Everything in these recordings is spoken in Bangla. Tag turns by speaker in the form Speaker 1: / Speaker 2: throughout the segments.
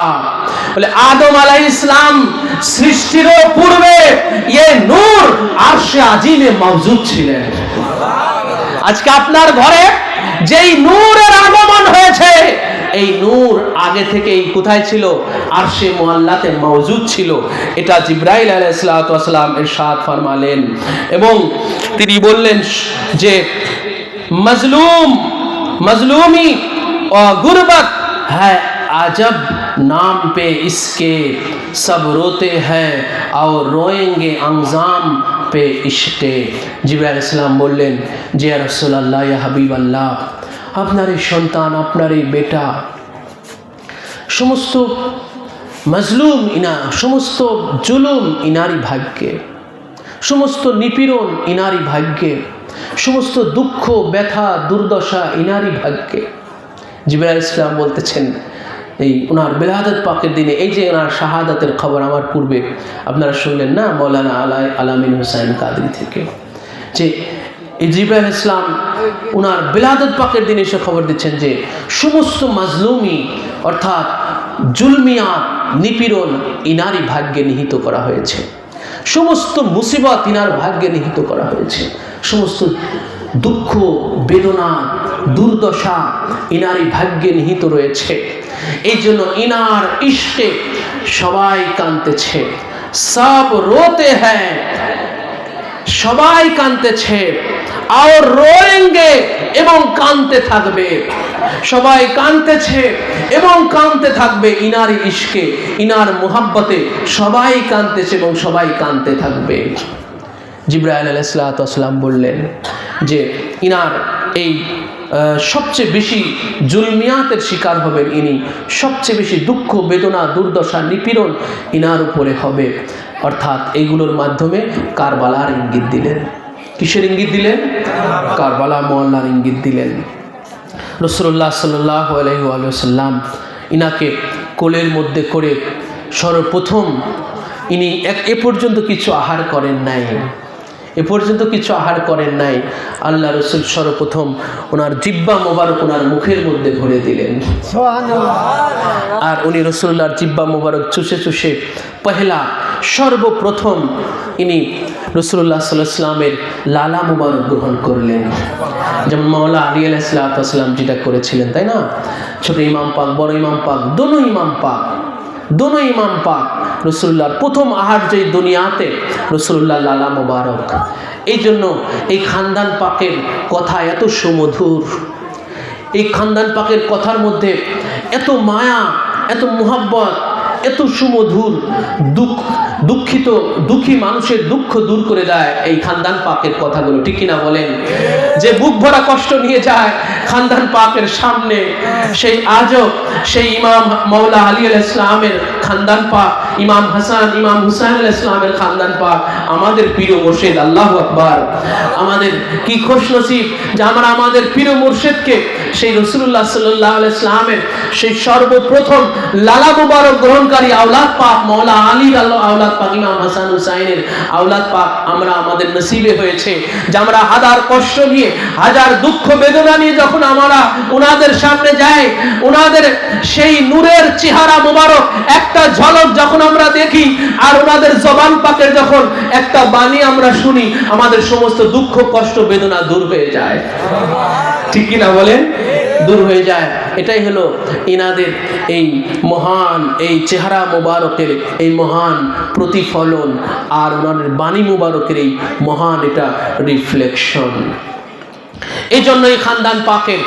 Speaker 1: আদম আলাই ইসলাম সৃষ্টির পূর্বে এ নূর আর সে আজিমে মজুদ ছিলেন। আজকে আপনার ঘরে যেই নূরের আগমন হয়েছে, এই নূর আগে থেকে এই কোথায় ছিল? আর সে মোহাল্লাতে মজুদ ছিল। এটা জিব্রাইল আলাইসালাম এর সাদ ফরমালেন। এবং তিনি বললেন যে, মজলুম, মজলুমি গুরবত হ্যাঁ আজব नाम पे इसके सब रोते हैं और रोएंगे अंजाम पे इश्के জিবরাইল ইসলাম বললেন যে রসুল্লাহ হাবিব আল্লাহ আপনার এই সন্তান আপনার এই বেটা সমস্ত মজলুম ইনা সমস্ত জুলুম ইনারি ভাগ্যে সমস্ত নিপীড়ন ইনারি ভাগ্যে সমস্ত দুঃখ ব্যথা দুর্দশা ইনারি ভাগ্যে জিবরাইল ইসলাম বলতেছেন এই ওনার বেলাহাদত পাকের দিনে, এই যে ওনার শাহাদাতের খবর আমার পূর্বে আপনারা শুনলেন না, মৌলানা আলাই আলামিন হুসাইন কাদরি থেকে, যে জিবরাইল ইসলাম ওনার বেলাদত পাকের দিনে এসে খবর দিচ্ছেন যে সমস্ত মাজলুমি, অর্থাৎ জুলমিয়াত, নিপীড়ন ইনারি ভাগ্যে নিহিত করা হয়েছে। সমস্ত মুসিবত ইনার ভাগ্যে নিহিত করা হয়েছে। সমস্ত দুঃখ, বেদনা, দুর্দশা ইনারই ভাগ্যে নিহিত রয়েছে। এই জন্য ইনার ইষ্টে সবাই কাঁদতেছে। সব রোতে হ্যাঁ সবাই কাঁদতেছে। আর রোয়েঙ্গে এবং কানতে থাকবে। সবাই কানতেছে এবং কানতে থাকবে ইনার ইশকে ইনার মোহাব্বতে। সবাই কানতেছে এবং সবাই কানতে থাকবে। জিব্রাইল আলাইসালাম বললেন যে, ইনার এই সবচেয়ে বেশি জুলমিয়াতের শিকার হবেন ইনি। সবচেয়ে বেশি দুঃখ, বেদনা, দুর্দশা, নিপীড়ন ইনার উপরে হবে। অর্থাৎ এইগুলোর মাধ্যমে কারবালার ইঙ্গিত দিলেন। কিসের ইঙ্গিত দিলেন? কারবালা মোয়াল্লার ইঙ্গিত দিলেন। রসুল্লাহ সাল্লাহ ইনাকে কোলের মধ্যে করে সর্বপ্রথম ইনি এক এ পর্যন্ত কিছু আহার করেন নাই। এ পর্যন্ত কিছু আহার করেন নাই। আল্লাহ রসুল সর্বপ্রথম ওনার জিব্বা মোবারক ওনার মুখের মধ্যে ভরে দিলেন। আর উনি রসুল্লাহর জিব্বা মোবারক চুষে চুষে পহেলা সর্বপ্রথম ইনি রসুল্লাহ সাল্লামের লালা মুবারক গ্রহণ করলেন। যেমন মাওলা আলী আলাইসালাম যেটা করেছিলেন তাই না? ছোট ইমাম পাক বড় ইমাম পাক দোনো ইমাম পাক। দোনো ইমাম পাক, রসুল্লাহর প্রথম আহার যে দুনিয়াতে রসুল্লাহ লালা মুবারক। এই জন্য এই খানদান পাকের কথা এত সুমধুর। এই খানদান পাকের কথার মধ্যে এত মায়া, এত মোহাব্বত, এত সুমধুর দুঃখ দুঃখিত, দুঃখী মানুষের দুঃখ দূর করে দেয় এই খানদান পাকের কথাগুলো। ঠিক কিনা বলেন? যে বুক ভরা কষ্ট নিয়ে যায় খানদান পাকের সামনে, সেই আজও সেই ইমাম মৌলা আলী আল ইসলামের খানদান পাক, ইমাম হাসান, ইমাম হুসাইন আল ইসলামের খানদান পাক, আমাদের প্রিয় মুর্শিদ, আল্লাহ আকবার। আমাদের কি খুশ নসিব যে আমরা আমাদের প্রিয় মুর্শিদকে, সেই রসুল্লাহ সাল্লাহ ইসলামের সেই সর্বপ্রথম লালা মুবারক গ্রহণকারী আওলাদ পাক মৌলা আলী আল্লাহ আওলাদ পাক ইমাম হাসান হুসাইনের আওলাদ পাক আমরা আমাদের নসিবে হয়েছে যে আমরা হাজার কষ্ট নিয়ে, হাজার দুঃখ বেদনা নিয়ে যখন আমরা ওনাদের সামনে যাই ওনাদের সেই নূরের চেহারা মোবারক, একটা ঝলক যখন আমরা দেখি, আর ওনাদের জবান পাকের যখন একটা বাণী আমরা শুনি, আমাদের সমস্ত দুঃখ, কষ্ট, বেদনা দূর হয়ে যায়। ঠিক কি না বলেন? দূর হয়ে যায়। এটাই হলো ইনাদের এই মহান, এই চেহারা মোবারকের এই মহান প্রতিফলন আর ওনাদের বাণী মোবারকের এই মহান এটা রিফ্লেকশন এই জন্য এই খানদান পাকের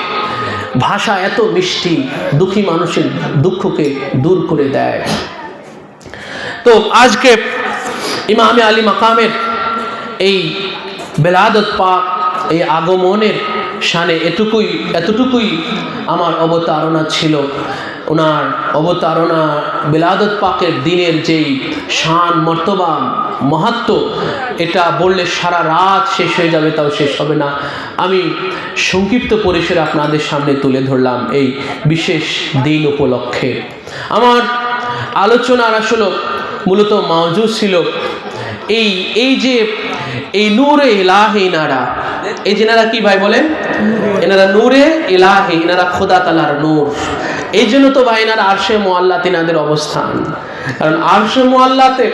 Speaker 1: ভাষা এত মিষ্টি, দুঃখী মানুষের দুঃখকে দূর করে দেয়। তো আজকে ইমামে আলী মাকামের এই বেলাদত পাক, এই আগমনের শানে এটুকুই, এতটুকুই আমার অবতারণা ছিল। ওনার অবতারণা বেলাদত পাকের দিনের যেই শান, মর্তবা, মাহাত্ম, এটা বললে সারা রাত শেষ হয়ে যাবে, তাও শেষ হবে না। আমি সংক্ষিপ্ত পরিসরে আপনাদের সামনে তুলে ধরলাম এই বিশেষ দিন উপলক্ষে। আমার আলোচনার আসলে মূলত মাওজু ছিল এই এই যে এই নূরে এলাহে ইনারা এই যে কি ভাই বলেন এনারা নূরে এলাহে এনারা খোদা তালার নূর। এই জন্য তো ভাইনার আরশে মোয়াল্লা তিনাদের অবস্থান। কারণ আরশে মোয়াল্লাতে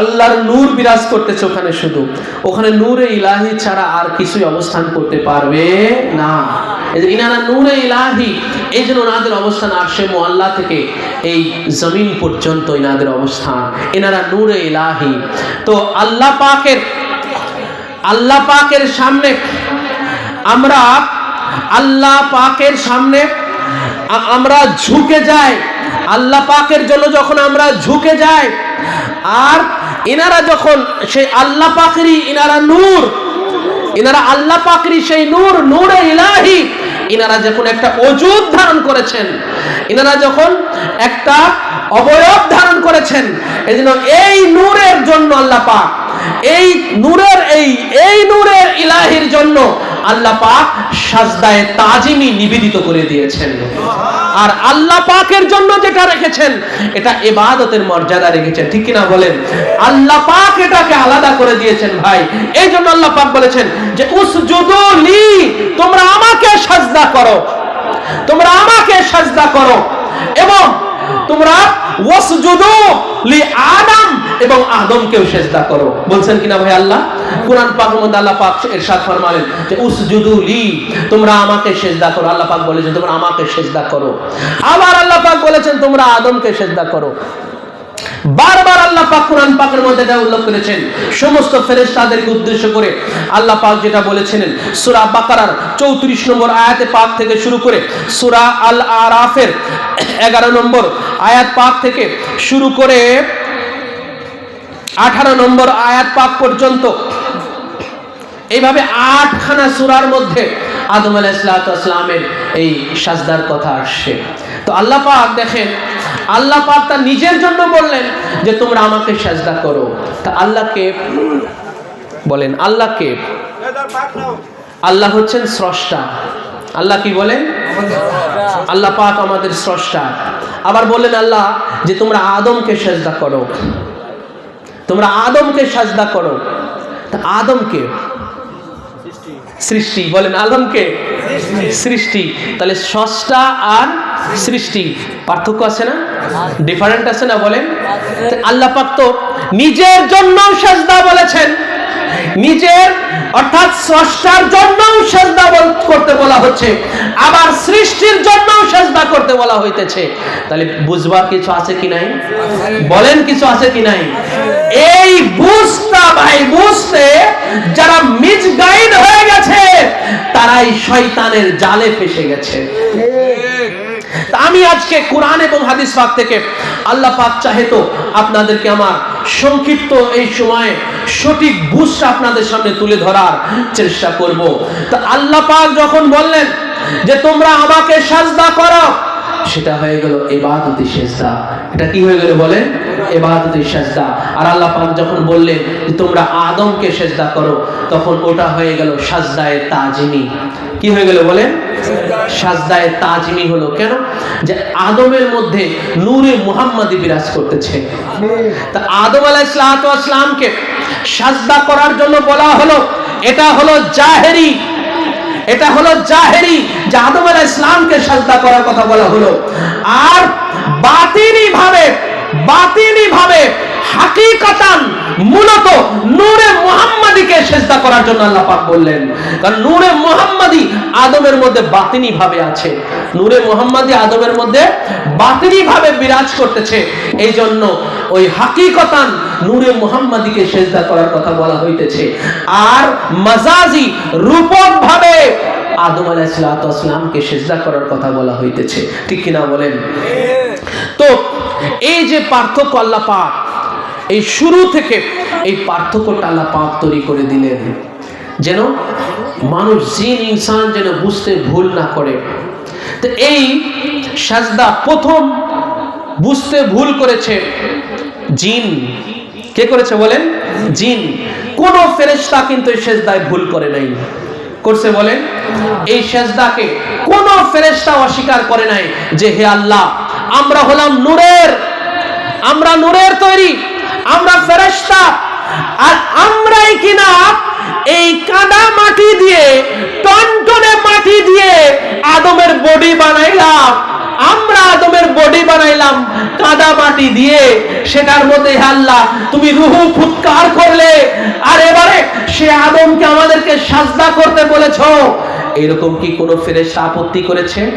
Speaker 1: আল্লাহর নূর বিরাজ করতেছে ওখানে শুধু। ওখানে নূরে ইলাহি ছাড়া আর কিছুই অবস্থান করতে পারবে না। ইনারা নূরে ইলাহি, এই জন্য ওনাদের অবস্থান আরশে মোয়াল্লা থেকে এই জমিন পর্যন্ত ইনাদের অবস্থান। এনারা নূরে ইলাহি। তো আল্লাহ পাকের আল্লাহ পাকের সামনে। আমরা আল্লাহ পাকের সামনে আমরা ঝুঁকে যাই। আল্লাহ পাকের জন্য যখন আমরা ঝুঁকে যাই, আর এনারা যখন সেই আল্লাহ পাকেরই ইনারা নূর, ইনারা আল্লাহ পাকেরই সেই নূর, নূরে ইলাহি, ইনারা যখন একটা অজুদ ধারণ করেছেন, ইনারা যখন একটা অবয়ব ধারণ করেছেন এই জন্য এই নূরের জন্য আল্লাহ পাক এই নূরের, এই এই নূরের ইলাহির জন্য আল্লাহ পাক সাজদায় তাজিমি নিবেদিত করে দিয়েছেন। আর আল্লাহ পাকের জন্য যেটা রেখেছেন, এটা ইবাদতের মর্যাদা রেখেছেন। ঠিক কিনা বলেন? আল্লাহ পাক এটাকে আলাদা করে দিয়েছেন ভাই। এই জন্য আল্লাহ পাক বলেছেন যে, উসজুদু লি, তোমরা আমাকে সাজদা করো। তোমরা আমাকে সাজদা করো এবং তোমরা ওয়াসজুদু লি আদম এবং আদমকেও সেজদা করো। বলছেন কিনা ভাই আল্লাহ? কোরআন পাক মধ্যে আল্লাহ পাক ইরশাদ ফরমালেন যে উসজুদু লি, তোমরা আমাকে সেজদা করো। আল্লাহ পাক বলেছেন, তোমরা আমাকে সেজদা করো। আবার আল্লাহ পাক বলেছেন, তোমরা আদমকে সেজদা করো। বারবার আল্লাহ পাক কোরআন পাকের মধ্যে এটা উল্লেখ করেছেন। সমস্ত উদ্দেশ্য করে আল্লাহ পাক যেটা বলেছিলেন বাকারার 34 নম্বর আয়াতে পাক থেকে শুরু করে আল আরাফের 11 নম্বর আয়াত পাক থেকে শুরু করে 18 নম্বর আয়াত পাক পর্যন্ত এইভাবে আটখানা সূরার মধ্যে আদম আলাইহিসসালামের এই সাজদার কথা আসছে। তো আল্লাহ পাক দেখেন, আল্লাহ পাক তার নিজের জন্য বললেন যে তোমরা আমাকে সাজদা করো। তা আল্লাহকে বলেন, আল্লাহকে আল্লাহ হচ্ছেন স্রষ্টা। আল্লাহ কি বলেন? আল্লাহ পাক আমাদের স্রষ্টা। আবার বললেন আল্লাহ যে তোমরা আদমকে সাজদা করো। তোমরা আদমকে সাজদা করো। তা আদমকে সৃষ্টি। বলেন আদমকে সৃষ্টি। তাহলে স্রষ্টা আর সৃষ্টি। পার্থক্য আছে না? ডিফারেন্ট আছে না বলেন? আল্লাহ পাক তো নিজের জন্য সাজদা বলেছেন। নিজের, অর্থাৎ স্রষ্টার জন্যও সেজদা করতে বলা হচ্ছে। আবার সৃষ্টির জন্যও সেজদা করতে বলা হইতেছে। তাহলে বুঝবার কিছু আছে কি নাই? বলেন কিছু আছে কি নাই? এই বুঝতা ভাই বুঝতে যারা মিস গাইড হয়ে গেছে, তারাই শয়তানের জালে ফেসে গেছে। আমি আজকে কোরআন এবং হাদিস পাক থেকে আল্লাহ পাক চাহে তো আপনাদেরকে আমার সংক্ষিপ্ত এই সময়ে সঠিক বুঝটা আপনাদের সামনে তুলে ধরার চেষ্টা করব। তা আল্লাহ পাক যখন বললেন যে তোমরা আমাকে সাজদা করো, সেটা হয়ে গেল এবাদতি সেজদা। এটা কি হয়ে গেল বলেন? এবাদতি সেজদা। আর আল্লাহ পাক যখন বললেন যে তোমরা আদমকে সেজদা করো, তখন ওটা হয়ে গেল সাজদায়ে তাজিমি। কি হয়ে গেল বলেন? সাজদায়ে তাজমি হলো। কেন? যে আদমের মধ্যে নূরে মুহাম্মাদি বিরাজ করতেছে। তা আদম আলাইহিসসালামকে সাজদা করার জন্য বলা হলো, এটা হলো জাহেরি। এটা হলো জাহেরি যে আদম আলাইহিস ইসলামকে সাজদা করার কথা বলা হলো। আর বাতিনি ভাবে বাতিনি ভাবে হাকিকাতান মূলত নূরে মুহাম্মাদিকে সেজদা করার জন্য আল্লাহ পাক বললেন। কারণ নূরে মুহাম্মাদি আদমের মধ্যে বাতিনি ভাবে আছে। নূরে মুহাম্মাদি আদমের মধ্যে বাতিনি ভাবে বিরাজ করতেছে। এই জন্য ওই হাকিকতান নূরে মুহাম্মাদিকে সেজদা করার কথা বলা হইতেছে। আর মাজাজি রূপক ভাবে আদম আলাইহিসসালামকে সেজদা করার কথা বলা হইতেছে। ঠিক কিনা বলেন? তো এই যে পার্থক্য আল্লাহ পাক এই শুরু থেকে এই পার্থক্যটা আল্লাহ পাক তৈরি করে দিলেন। যেন মানুষ জিন, ইনসান যেন বুঝতে ভুল না করে। তো এই সাজদা প্রথম বুঝতে ভুল করেছে জিন। কে করেছে বলেন? জিন। কোন ফেরেশতা কিন্তু এই সেজদায় ভুল করে নাই। করছে বলেন? এই সেজদাকে কোন ফেরেশতা অস্বীকার করে নাই যে, হে আল্লাহ, আমরা হলাম নূরের, আমরা নূরের তৈরি। আমরা ফেরেশতা, আর আমরাই কিনা এই কাদা মাটি দিয়ে, টনটনে মাটি দিয়ে আদমের বডি বানাইলাম। আমরা আদমের বডি বানাইলাম কাদা মাটি দিয়ে। সেটার মধ্যে আল্লাহ, তুমি রুহু ফুৎকার করলে। আর এবারে সে আদমকে আমাদেরকে সাজদা করতে বলেছ। এরকম কি কোনো ফেরেশতা আপত্তি করেছে?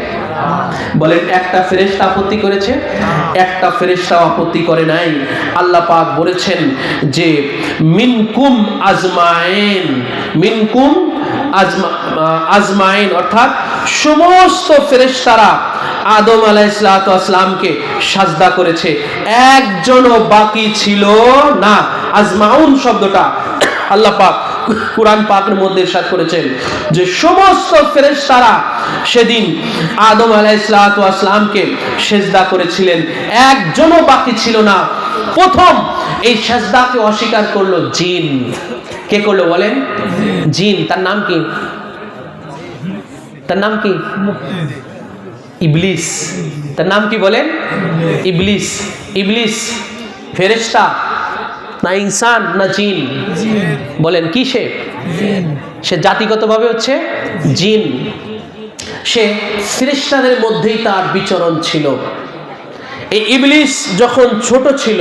Speaker 1: বলেন, একটা ফেরেশতা আপত্তি করেছে? একটা ফেরেশতা আপত্তি করে নাই। আল্লাহ পাক বলেছেন যে, মিনকুম আজমাইন মিনকুম আজমাইন, অর্থাৎ সমস্ত ফেরেশতারা আদম আলাইসালামকে সাজদা করেছে। একজনও বাকি ছিল না। আজমাউন শব্দটা আল্লাহ পাক কোরআন পাকের মধ্যে ইরশাদ করেছেন যে সমস্ত ফেরেশতারা সেদিন আদম আলাইসালামকে সেজদা করেছিলেন। একজনও বাকি ছিল না। প্রথম এই সেজদাকে অস্বীকার করল জিন। কে করল বলেন? জিন। তার নাম কি? তার নাম কি? ইবলিস। তার নাম কি বলেন? ইবলিস। ইবলিস। ফেরেশতা। না ইনসান, না জিন? বলেন কি সে সে জাতিগতভাবে হচ্ছে জিন। সে ফেরেশতাদের মধ্যেই তার বিচরণ ছিল। এই ইবলিস যখন ছোট ছিল,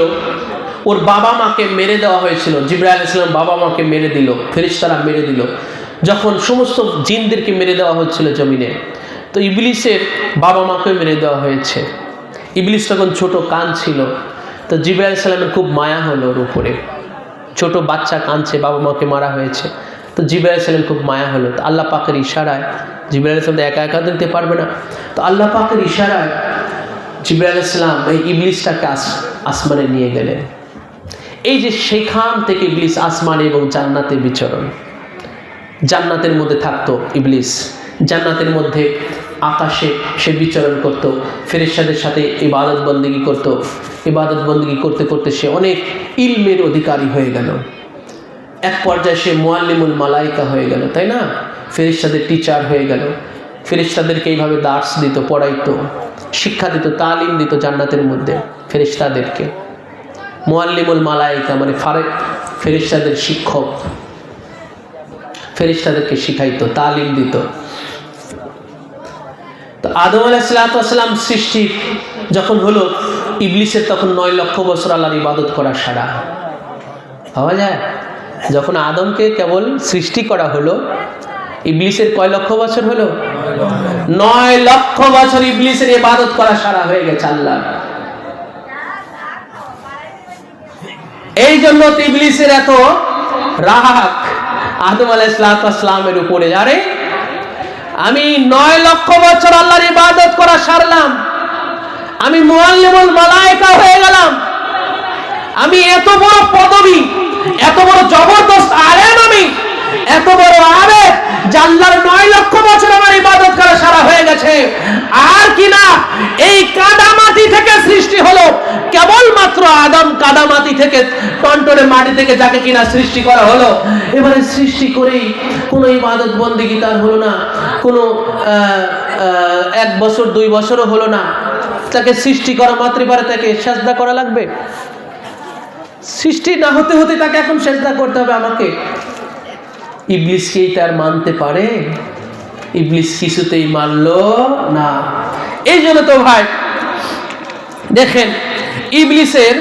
Speaker 1: ওর বাবা মাকে মেরে দেওয়া হয়েছিল। জিব্রাইল ইসলাম বাবা মাকে মেরে দিল, ফেরিস্তারা মেরে দিল। যখন সমস্ত জিনদেরকে মেরে দেওয়া হচ্ছিল জমিনে, তো ইবলিসের বাবা মাকে মেরে দেওয়া হয়েছে। ইবলিস তখন ছোট, কান ছিল। তো জিব্রাইল সালামের খুব মায়া হলো ওর উপরে। ছোট বাচ্চা কাঁদছে, বাবা মাকে মারা হয়েছে। তো জিব্রাইল সালাম খুব মায়া হলো। তো আল্লাহ পাকের ইশারায় সালাম তো একা একা দিতে পারবে না। তো আল্লাহ পাকের ইশারায় জিব্রাইল ইসলাম এই ইবলিসটাকে আস, আসমানে নিয়ে গেলেন। এই যে সেখান থেকে ইবলিস আসমানে এবং জান্নাতে বিচরণ। জান্নাতের মধ্যে থাকতো ইবলিস। জান্নাতের মধ্যে আকাশে সে বিচরণ করত ফেরেশাদের সাথে ইবাদত বন্দিগি করত। ইবাদত বন্দিগি করতে করতে সে অনেক ইলমের অধিকারী হয়ে গেল। এক পর্যায়ে সে মোয়াল্লিমুল মালাইকা হয়ে গেল, তাই না? ফেরিস্তাদের টিচার হয়ে গেল। ফেরিস্তাদেরকে এইভাবে দার্স দিত, পড়াইতো, শিক্ষা দিত, তালিম দিত জান্নাতের মধ্যে ফেরিস্তাদেরকে মোয়াল্লিমুল মালাইকা মানে ফারে ফেরিস্তাদের শিক্ষক। ফেরিস্তাদেরকে শিখাইতো, তালিম দিত। আদম আলাইসালাম সৃষ্টি যখন হলো, ইবলিসের তখন নয় লক্ষ বছর আল্লাহর ইবাদত করা সারা। পাওয়া যায়? যখন আদমকে কেবল সৃষ্টি করা হলো, ইবলিসের কয় লক্ষ বছর হলো? নয় লক্ষ বছর ইবলিসের ইবাদত করা সারা হয়ে গেছে আল্লাহ। এই জন্য ইবলিসের এত রাগ আদম আলাইসালামের উপরে। আরে আমি নয় লক্ষ বছর আল্লাহর ইবাদত করা সারলাম। আমি মুআল্লিমুল মালায়েকা হয়ে গেলাম। আমি এত বড় পদবী, এত বড় জবরদস্ত আলেম আমি এত বড় যে আল্লাহর নয় লক্ষ বছর আমার ইবাদত করা সারা হয়ে গেছে। আর কি না, এই কাদামাটি থেকে সৃষ্টি হলো কেবলমাত্র আদম কাদামাটি থেকে টনটনে মাটি থেকে যাকে কিনা সৃষ্টি করা হলো। এবারে সৃষ্টি করেই কোনো ইবাদত বন্দিগি তার হলো না? কোনো এক বছর, দুই বছরও হলো না। তাকে সৃষ্টি করা মাতৃপারে তাকে সাজদা করা লাগবে? সৃষ্টি না হতে হতে তাকে এখন সেজদা করতে হবে আমাকে। ইবলিসকেই তার মানতে পারে? ইবলিস কিছুতেই মানল না। এই জন্য তো ভাই দেখেন ইবলিসের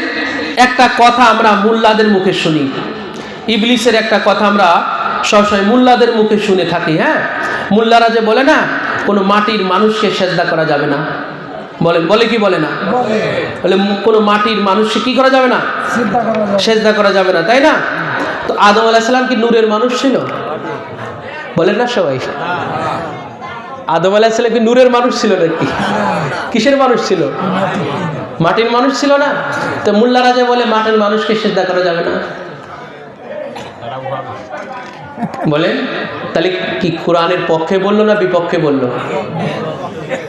Speaker 1: একটা কথা আমরা মুল্লাদের মুখে শুনি। ইবলিসের একটা কথা আমরা সবসময় মুল্লাদের মুখে শুনে থাকি হ্যাঁ? মুল্লারা যে বলে না কোনো মাটির মানুষকে সেজদা করা যাবে না। বলেন বলে কি বলে না? বলে। কোনো মাটির মানুষকে কি করা যাবে না। সেজদা করা যাবে না তাই না? তো আদম আলাহিসাল্লাম কি নূরের মানুষ ছিল? বলেন না সবাই। আদম আলাহিসাল্লাম কি নূরের মানুষ ছিল নাকি? কিসের মানুষ ছিল? মাটির মানুষ ছিল না? তো মোল্লা রাজা বলে, মাটির মানুষকে সেজদা করা যাবে না। বলেন, তাহলে কি কোরআনের পক্ষে বলল না বিপক্ষে বলল?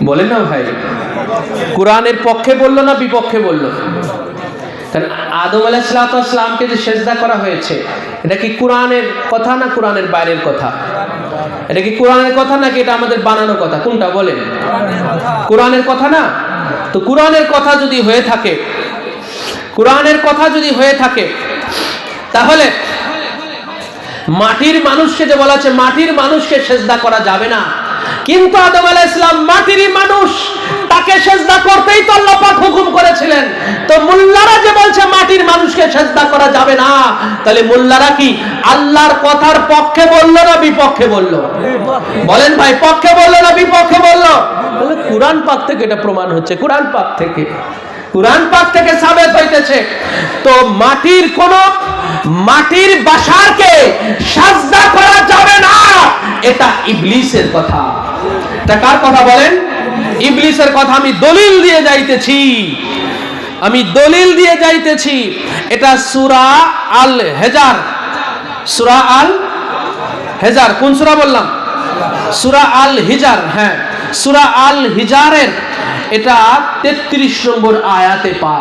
Speaker 1: বলেন না ভাই। কোরআনের পক্ষে বলল না বিপক্ষে বলল? আদম আলাইসালামকে যে সেজদা করা হয়েছে, এটা কি কোরআনের কথা না কোরআনের বাইরের কথা? এটা কি কোরআনের কথা নাকি এটা আমাদের বানানো কথা? কোনটা বলেন? কোরআনের কথা না? তো কোরআনের কথা যদি হয়ে থাকে, কোরআনের কথা যদি হয়ে থাকে, তাহলে মাটির মানুষকে যে বলা আছে মাটির মানুষকে সেজদা করা যাবে না। কিন্তু আদম আলাইহিস ইসলাম মাটিরই মানুষ, তাকে সেজদা করতেই তো আল্লাহ হুকুম করেছিলেন। তো মোল্লারা যে বলছে মাটির সেজদা করা যাবে না। তাহলে মোল্লারা কি আল্লাহর কথার পক্ষে বলল না বিপক্ষে বলল? বলেন ভাই, পক্ষে বলল না বিপক্ষে বলল? বলে কোরআন পাক থেকে এটা প্রমাণ হচ্ছে। কোরআন পাক থেকে, কোরআন পাক থেকে সাবেত হইতেছে। তো মাটির কোন, মাটির বাসারকে সাজদা করা যাবে না। এটা ইবলিসের কথা। এটা কার কথা বলেন? ইবলিসের কথা আমি দলিল দিয়ে যাইতেছি। আমি দলিল দিয়ে যাইতেছি। এটা সুরা আল হেজার সুরা আল হেজার কোন সুরা বললাম? সুরা আল হিজার হ্যাঁ। সুরা আল হিজারের এটা 33 নম্বর আয়াতে পা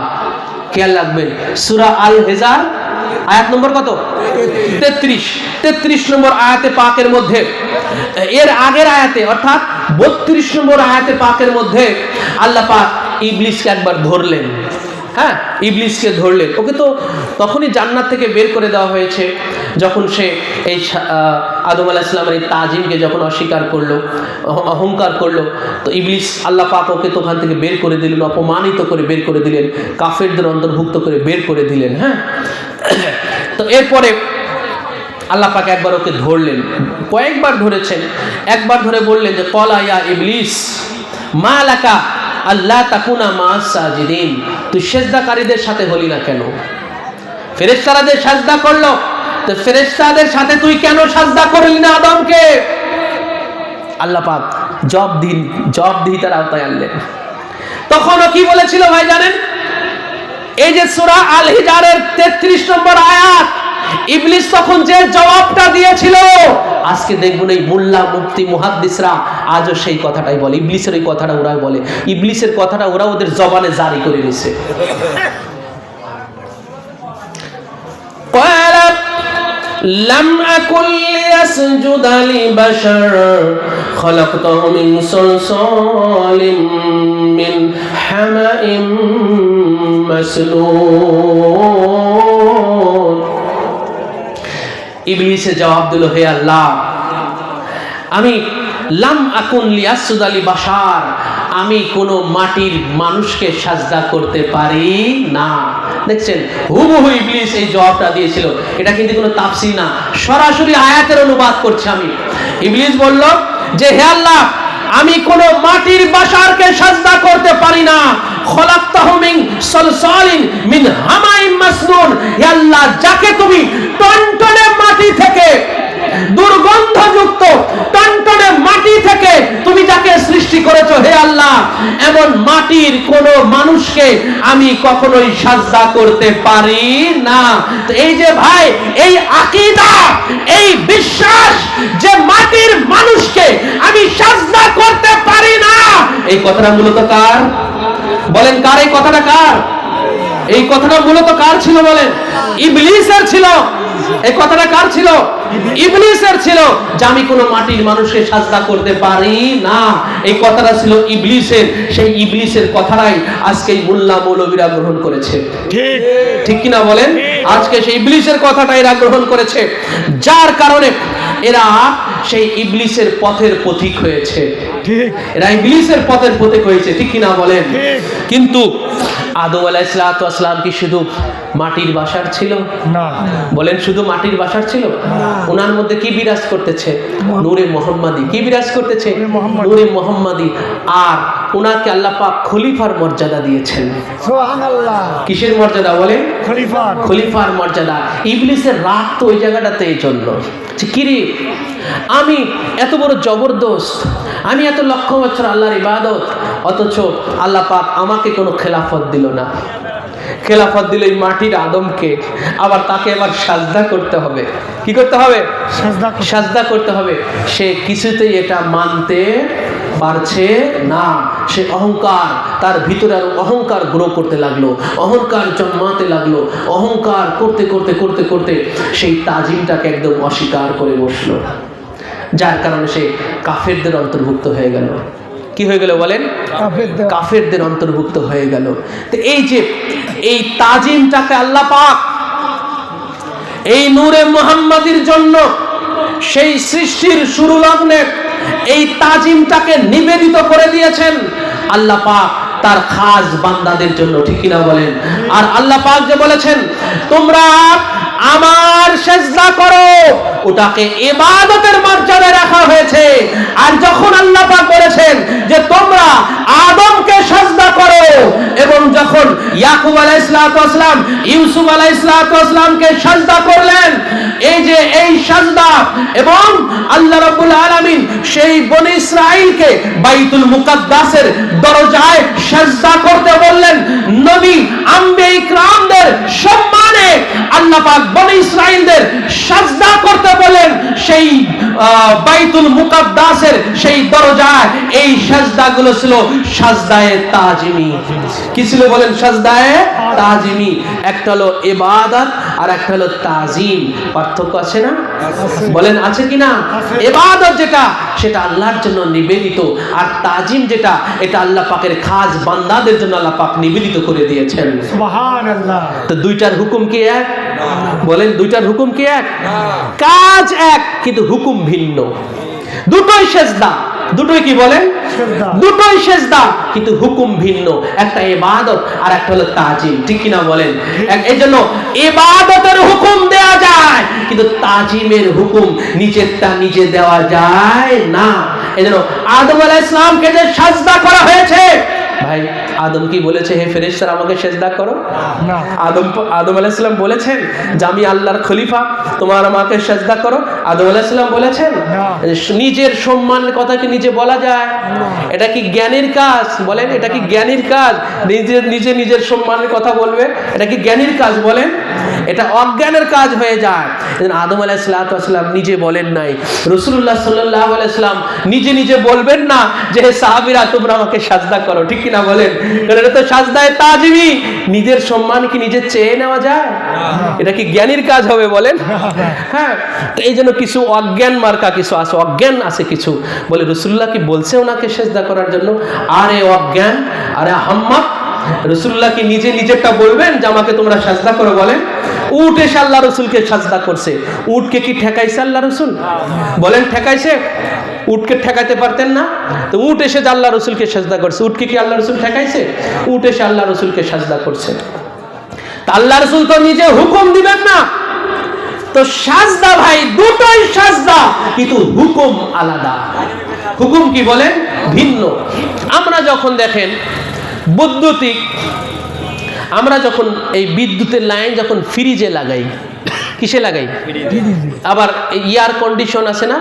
Speaker 1: খেয়াল রাখবেন, সুরা আল হেজার আয়াত নম্বর কত? 33 33 নম্বর আয়াতে পাকের মধ্যে, এর আগের আয়াতে, অর্থাৎ 32 নম্বর আয়াতে পাকের মধ্যে আল্লাহ পাক ইবলিসকে একবার ধরলেন। হ্যাঁ ইবলিসকে ধরলেন ওকে তো তখনই জান্নাত থেকে বের করে দেওয়া হয়েছে, যখন সে এই আদম আলাহ ইসলামের এই তাজিমকে যখন অস্বীকার করল অহংকার করল, তো ইবলিস আল্লাহ পাক ওকে তো ওখান থেকে বের করে দিলেন, অপমানিত করে বের করে দিলেন, কাফেরদের অন্তর্ভুক্ত করে বের করে দিলেন হ্যাঁ? তো এরপরে আল্লাহ পাক একবার ওকে ধরলেন, কয়েকবার ধরেছেন। একবার ধরে বললেন যে, কলা ইয়া ইবলিস মা লাকা আল্লাহ তাকুনা মা সাজিদিন। তুই সেজদাকারীদের সাথে হলি না কেন? ফেরেশতারাদের সাজদা করল, তো ফেরেশতাদের সাথে তুই কেন সাজদা করলি না আদমকে? আল্লাহ পাক জব দিন জব দিই তার আওতায় আনলেন। তখনও কি বলেছিল ভাই জানেন? এই যে সূরা আল হিজারের 33 নম্বর আয়াত ইবলিস তখন যে জবাবটা দিয়েছিল আজকে দেখবেন এই মোল্লা মুফতি মুহাদ্দিসরা আজও সেই কথাটাই বলে ইবলিসের ওই কথাটা ওরাই বলে ইবলিসের কথাটা ওরা ওদের জবানে জারি করে নিছে قال لم أكن ليسجد لبشر خلقته من صلصال من حمأ مسنون ইবলিসে জবাব দিল, হে আল্লাহ, আমি লাম আকুন লিয়াসুদ আলী বাসার আমি কোনো মাটির মানুষকে সাজদা করতে পারি না। দেখছেন, হুবহু ইবলিস এই জবাবটা দিয়েছিল। এটা কিন্তু কোনো তাপসি না, সরাসরি আয়াতের অনুবাদ করছি আমি। ইবলিস বলল যে, হে আল্লাহ আমি কোন মাটির বাসারকে সাজদা করতে পারি না। খলাক্তাহু মিন সলসালিন মিন হামাইম মাসনুন। ইয়া আল্লাহ, যাকে তুমি টনটনে মাটি থেকে দুর্গন্ধযুক্ত টনটনে মাটি থেকে তুমি যাকে সৃষ্টি করেছ হে আল্লাহ এমন মাটির কোন মানুষকে আমি কখনোই সাজদা করতে পারি না। এই যে ভাই, এই আকীদা, এই বিশ্বাস যে মাটির মানুষকে আমি সাজদা করতে পারি না, এই কথাটা মূলত কার? বলেন কার এই কথাটা কার? এই কথাটা মূলত কার ছিল বলেন? ইবলিসের ছিল। এই কথাটা কার ছিল? ইবলিসের ছিল। যে আমি কোনো মাটির মানুষকে সাজদা করতে পারি না। এই কথাটা ছিল ইবলিসের। সেই ইবলিসের কথাটাই আজকে এই মোল্লা মৌলবীরা গ্রহণ করেছে।
Speaker 2: ঠিক।
Speaker 1: ঠিক কিনা বলেন? আজকে সেই ইবলিসের কথাটা এরা গ্রহণ করেছে। যার কারণে এরা সেই ইবলিসের পথের পথিক হয়েছে।
Speaker 2: ঠিক।
Speaker 1: এরা ইবলিসের পথের পথিক হয়েছে ঠিক কিনা বলেন। কিন্তু আদম আলাইসালাম কি শুধু মাটির বাসার ছিল?
Speaker 2: না।
Speaker 1: বলেন শুধু মাটির বাসার ছিল? ওনার মধ্যে কি বিরাজ করতেছে? নূরে মোহাম্মদী। কি বিরাজ করতেছে? নূরে মোহাম্মদী। আর ওনাকে আল্লাহ পাক খলিফার মর্যাদা দিয়েছেন। কিসের মর্যাদা বলেন?
Speaker 2: খলিফা
Speaker 1: খলিফার মর্যাদা। ইবলিসের রাগ তো ওই জায়গাটাতে এই জন্য কিরে আমি এত বড় জবরদস্ত আমি এত লক্ষ বছর আল্লাহর ইবাদত অথচ আল্লাহ পাক আমাকে কোনো খেলাফত দিল না। খেলাফত দিল এই মাটির আদমকে আবার তাকে আবার সাজদা করতে হবে। কি করতে হবে?
Speaker 2: সাজদা
Speaker 1: সাজদা করতে হবে। সে কিছুতেই এটা মানতে পারছে না। সে অহংকার তার ভিতরে আরও অহংকার গ্রো করতে লাগল। অহংকার জন্মাতে লাগল। অহংকার করতে করতে করতে করতে সেই তাজিমটাকে একদম অস্বীকার করে বসল। যার কারণে সে কাফেরদের অন্তর্ভুক্ত হয়ে গেল। কি হয়ে গেল বলেন?
Speaker 2: কাফেরদের।
Speaker 1: কাফেরদের অন্তর্ভুক্ত হয়ে গেল। তো এই যে এই তাজিমটাকে আল্লাহ পাক এই নূরে মোহাম্মদীর জন্য সেই সৃষ্টির শুরু লগ্নে এই তাজিমটাকে নিবেদিত করে দিয়েছেন। আল্লাহ পাক তার খাস বান্দাদের জন্য, ঠিক কিনা বলেন? আর আল্লাহ পাক যে বলেছেন, তোমরা আমার সেজদা করো ওটাকে ইবাদতের মর্যাদায় রাখা হয়েছে। আর যখন আল্লাহ পাক বলেছেন যে তোমরা আদমকে সেজদা করো, এবং যখন ইয়াকুব আলাইহিসসালাম ইউসুফ আলাইহিসসালামকে সেজদা করলেন, এই যে এই সাজদা এবং আল্লাহ রাব্বুল আলামিন সেই বনি ইসরাইলকে বাইতুল মুকাদ্দাসের দরজায় সেজদা করতে বললেন। নবী আম্বে ইকরামদের সম্মানে আল্লাহ পাক বনি ইসরাইলদের সাজদা করতে বলেন সেই বাইতুল মুকাদ্দাসের সেই দরজায় এই সাজদাগুলো ছিল সাজদায়ে তাজিমি। কি ছিল বলেন? সাজদায়ে তাজিমি। একটা হলো ইবাদত আর একটা হলো তাজিম। পার্থক্য আছে না? বলেন আছে কি না? ইবাদত যেটা সেটা আল্লাহর জন্য নিবেদিত। আর তাজিম যেটা এটা আল্লাহ পাকের খাস বান্দাদের জন্য আল্লাহ পাক নিবেদিত করে দিয়েছেন।
Speaker 2: সুবহান আল্লাহ
Speaker 1: তো দুইটার হুকুম কি এক? বলেন দুইটার হুকুম কি এক? কাজ এক কিন্তু হুকুম ভিন্ন। দুটোই সেজদা। দুটোই কি বলেন। দুটোই সেজদা কিন্তু হুকুম ভিন্ন। একটা ইবাদত আর একটা হলো তাজিম ঠিক কিনা বলেন? এই জন্য ইবাদতের হুকুম দেয়া যায় কিন্তু তাজিমের হুকুম নিজেরটা নিজে দেওয়া যায় না। এই জন্য আদম আলাইহিস সালামকে যে সাজদা করা হয়েছে আদম কি বলেছে হে ফেরেশতার আমাকে সেজদা করো? আদম আদম আলাইসাল্লাম বলেছেন যে আমি আল্লাহর খলিফা তোমার আমাকে সেজদা করো। আদম আলাইসাল্লাম বলেছেন নিজের সম্মান কথা কি নিজে বলা যায়? এটা কি জ্ঞানের কাজ? বলেন এটা কি জ্ঞানীর কাজ? নিজের নিজে নিজের সম্মানের কথা বলবে এটা কি জ্ঞানীর কাজ? বলেন। এটা অজ্ঞানের কাজ হয়ে যায়। আদম আলাইসাল্লাম নিজে বলেন নাই। রসুল্লাহ সাল্লাহ আলাইসাল্লাম নিজে নিজে বলবেন না যে হে সাহাবিরা তোমরা আমাকে সাজদা করো। ঠিক কিনা বলেন? কারণ এটা তো সাজদায় তাজিমি নিজের সম্মান কি নিজে চেয়ে নেওয়া যায়? এটা কি জ্ঞানীর কাজ হবে বলেন? হ্যাঁ তো এই জন্য কিছু অজ্ঞান মার্কা কিছু আছে অজ্ঞান আছে কিছু। বলে রসুল্লাহ কি বলছে ওনাকে সেজদা করার জন্য? আরে অজ্ঞান আরে হাম্মা রসুল্লাহ কি নিজে নিজেরটা বলবেন যে আমাকে তোমরা সাজদা করো বলেন। উট এসে আল্লাহ রসুলকে সাজদা করছে। উটকে কি ঠেকাইছে আল্লাহ রসুল? বলেন ঠেকাইছে? উটকে ঠেকাইতে পারতেন না? তো উট এসে আল্লাহ রসুলকে সাজদা করছে। উটকে কি আল্লাহ রসুল ঠেকাইছে? উট এসে আল্লাহ রসুলকে সাজদা করছে। আল্লাহ রসুল তো নিজে হুকুম দিবেন না। তো সাজদা ভাই, দুটোই সাজদা, কিন্তু হুকুম আলাদা। হুকুম কি বলেন? ভিন্ন। আমরা যখন দেখেন বৈদ্যুতিক। আমরা যখন এই বিদ্যুতের লাইন যখন ফ্রিজে লাগাই কিসে লাগাই? আবার এয়ার কন্ডিশন আছে না?